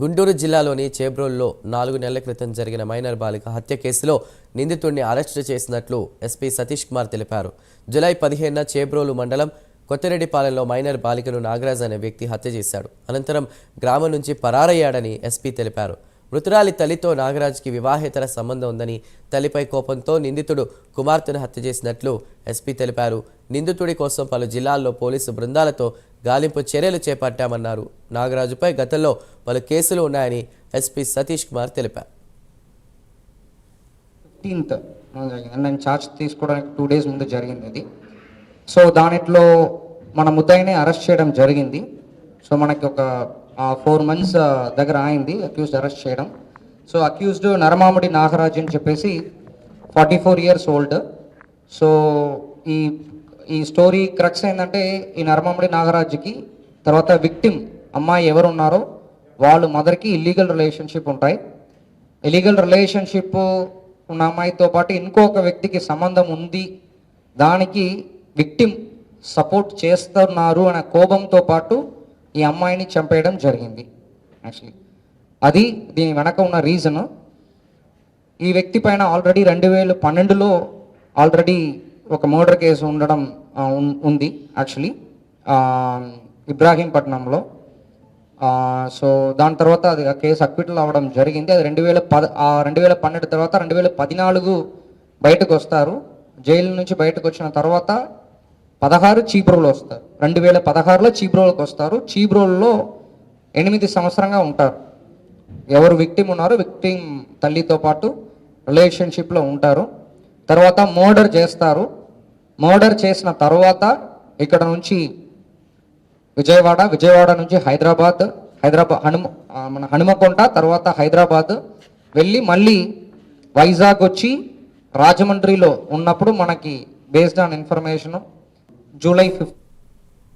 గుంటూరు జిల్లాలోని చేబ్రోల్లో నాలుగు నెలల క్రితం జరిగిన మైనర్ బాలిక హత్య కేసులో నిందితుడిని అరెస్టు చేసినట్లు ఎస్పీ సతీష్ కుమార్ తెలిపారు. జూలై పదిహేనున చేబ్రోలు మండలం కొత్తరెడ్డిపాలెంలో మైనర్ బాలికను నాగరాజ్ అనే వ్యక్తి హత్య చేశాడు. అనంతరం గ్రామం నుంచి పరారయ్యాడని ఎస్పీ తెలిపారు. మృతురాలి తల్లితో నాగరాజ్కి వివాహేతర సంబంధం ఉందని తల్లిపై కోపంతో నిందితుడు కుమార్తెను హత్య చేసినట్లు ఎస్పీ తెలిపారు. నిందితుడి కోసం పలు జిల్లాల్లో పోలీసు బృందాలతో గాలింపు చర్యలు చేపట్టామన్నారు. నాగరాజుపై గతంలో పలు కేసులు ఉన్నాయని ఎస్పీ సతీష్ కుమార్ తెలిపారు. ఫిఫ్టీన్త్ నేను ఛార్జ్ తీసుకోవడానికి టూ డేస్ ముందు జరిగింది అది. సో దానిట్లో మన ముద్దాయిని అరెస్ట్ చేయడం జరిగింది. సో మనకి ఒక ఫోర్ మంత్స్ దగ్గర అయింది అక్యూజ్డ్ అరెస్ట్ చేయడం. సో అక్యూజ్డ్ నరమామడి నాగరాజ్ అని చెప్పేసి forty four years old so ఈ ఈ స్టోరీ క్రక్స్ ఏంటంటే ఈ నరమామడి నాగరాజుకి తర్వాత విక్టిమ్ అమ్మాయి ఎవరు ఉన్నారో వాళ్ళు మదర్కి ఇల్లీగల్ రిలేషన్షిప్ ఉంటాయి. ఇలీగల్ రిలేషన్షిప్ ఉన్న అమ్మాయితో పాటు ఇంకొక వ్యక్తికి సంబంధం ఉంది. దానికి విక్టిమ్ సపోర్ట్ చేస్తున్నారు అనే కోపంతో పాటు ఈ అమ్మాయిని చంపేయడం జరిగింది యాక్చువల్లీ అది దీని వెనక ఉన్న రీజన్ ఈ వ్యక్తి పైన ఆల్రెడీ రెండు వేల పన్నెండులో ఆల్రెడీ ఒక మర్డర్ కేసు ఉండడం ఉంది యాక్చువల్లీ ఇబ్రాహీంపట్నంలో. సో దాని తర్వాత అది ఆ కేసు అక్విటల్ అవ్వడం జరిగింది. అది రెండు వేల పద రెండు వేల పన్నెండు తర్వాత రెండు వేల పద్నాలుగు బయటకు వస్తారు. జైలు నుంచి బయటకు వచ్చిన తర్వాత పదహారు చీబ్రోలు వస్తారు. రెండు వేల పదహారులో చీబ్రోలకు వస్తారు. చీబ్రోల్లో ఎనిమిది సంవత్సరంగా ఉంటారు. ఎవరు విక్టిమ్ ఉన్నారో విక్టిమ్ తల్లితో పాటు రిలేషన్షిప్లో ఉంటారు. తర్వాత మోడర్ చేస్తారు. మోడర్ చేసిన తర్వాత ఇక్కడ నుంచి విజయవాడ విజయవాడ నుంచి హైదరాబాద్ హైదరాబాద్ హనుమ మన హనుమకొండ తర్వాత హైదరాబాద్ వెళ్ళి మళ్ళీ వైజాగ్ వచ్చి రాజమండ్రిలో ఉన్నప్పుడు మనకి based on information July fifth